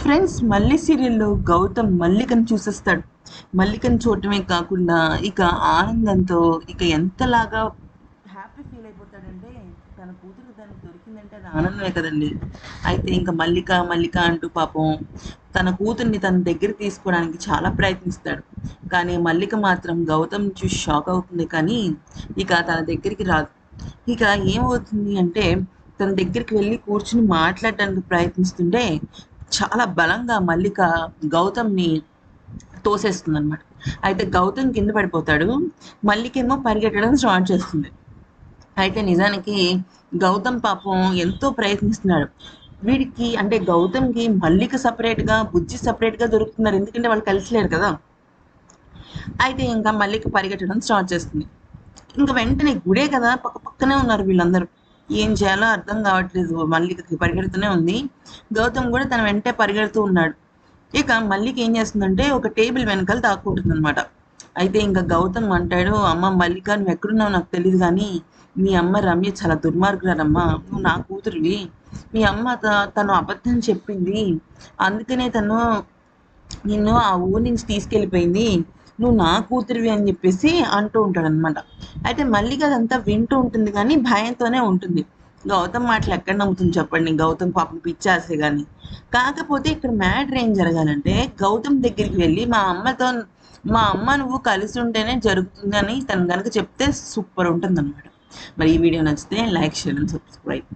Friends మళ్ళీ సీరియల్లో గౌతమ్ మల్లికను చూసేస్తాడు. మల్లికను చూడటమే కాకుండా ఇక ఆనందంతో ఇక ఎంతలాగా హ్యాపీ ఫీల్ అయిపోతాడంటే తన కూతురు దానికి దొరికిందంటే అది ఆనందమే కదండి. అయితే ఇంకా మల్లిక మల్లిక అంటూ పాపం తన కూతుర్ని తన దగ్గర తీసుకోవడానికి చాలా ప్రయత్నిస్తాడు. కానీ మల్లిక మాత్రం గౌతమ్ చూసి షాక్ అవుతుంది కానీ ఇక తన దగ్గరికి రాదు. ఇక ఏమవుతుంది అంటే తన దగ్గరికి వెళ్ళి కూర్చుని మాట్లాడడానికి ప్రయత్నిస్తుంటే చాలా బలంగా మల్లిక గౌతమ్ని తోసేస్తుంది అనమాట అయితే గౌతమ్ కింద పడిపోతాడు మల్లికేమో పరిగెట్టడం స్టార్ట్ చేస్తుంది. అయితే నిజానికి గౌతమ్ పాపం ఎంతో ప్రయత్నిస్తున్నాడు. వీడికి అంటే గౌతమ్కి మల్లిక సపరేట్గా బుజ్జి సపరేట్గా దొరుకుతున్నారు. ఎందుకంటే వాళ్ళు కలిసి లేరు కదా. అయితే ఇంకా మల్లిక పరిగెట్టడం స్టార్ట్ చేస్తుంది. ఇంకా వెంటనే గుడే కదా పక్క పక్కనే ఉన్నారు వీళ్ళందరూ. ఏం చేయాలో అర్థం కావట్లేదు. మల్లికకి పరిగెడుతూనే ఉంది. గౌతమ్ కూడా తన వెంటే పరిగెడుతూ ఉన్నాడు. ఇక మల్లిక ఏం చేస్తుందంటే ఒక టేబుల్ వెనకాల దాక్కుంటుంది అనమాట అయితే ఇంకా గౌతమ్ అంటాడు అమ్మ మల్లిక నువ్వు ఎక్కడున్నావు నాకు తెలియదు కానీ మీ అమ్మ రమ్య చాలా దుర్మార్గురాలమ్మా. నువ్వు నా కూతురువి. మీ అమ్మ తను అబద్ధం చెప్పింది. అందుకనే తను నిన్ను ఆ ఊరి నుంచి తీసుకెళ్ళిపోయింది. నువ్వు నా కూతురివి అని చెప్పేసి అంటూ ఉంటాడు అనమాట అయితే మల్లిక అదంతా వింటూ ఉంటుంది కానీ భయంతోనే ఉంటుంది. గౌతమ్ మాటలు ఎక్కడ నమ్ముతుంది చెప్పండి? గౌతమ్ పాపం పిచ్చాసే కానీ కాకపోతే ఇక్కడ మ్యాటర్ ఏం జరగాలంటే గౌతమ్ దగ్గరికి వెళ్ళి మా అమ్మతో మా అమ్మ నువ్వు కలిసి ఉంటేనే జరుగుతుంది అని తను కనుక చెప్తే సూపర్ ఉంటుంది అనమాట మరి ఈ వీడియో నచ్చితే లైక్ షేర్ అండ్ సబ్స్క్రైబ్.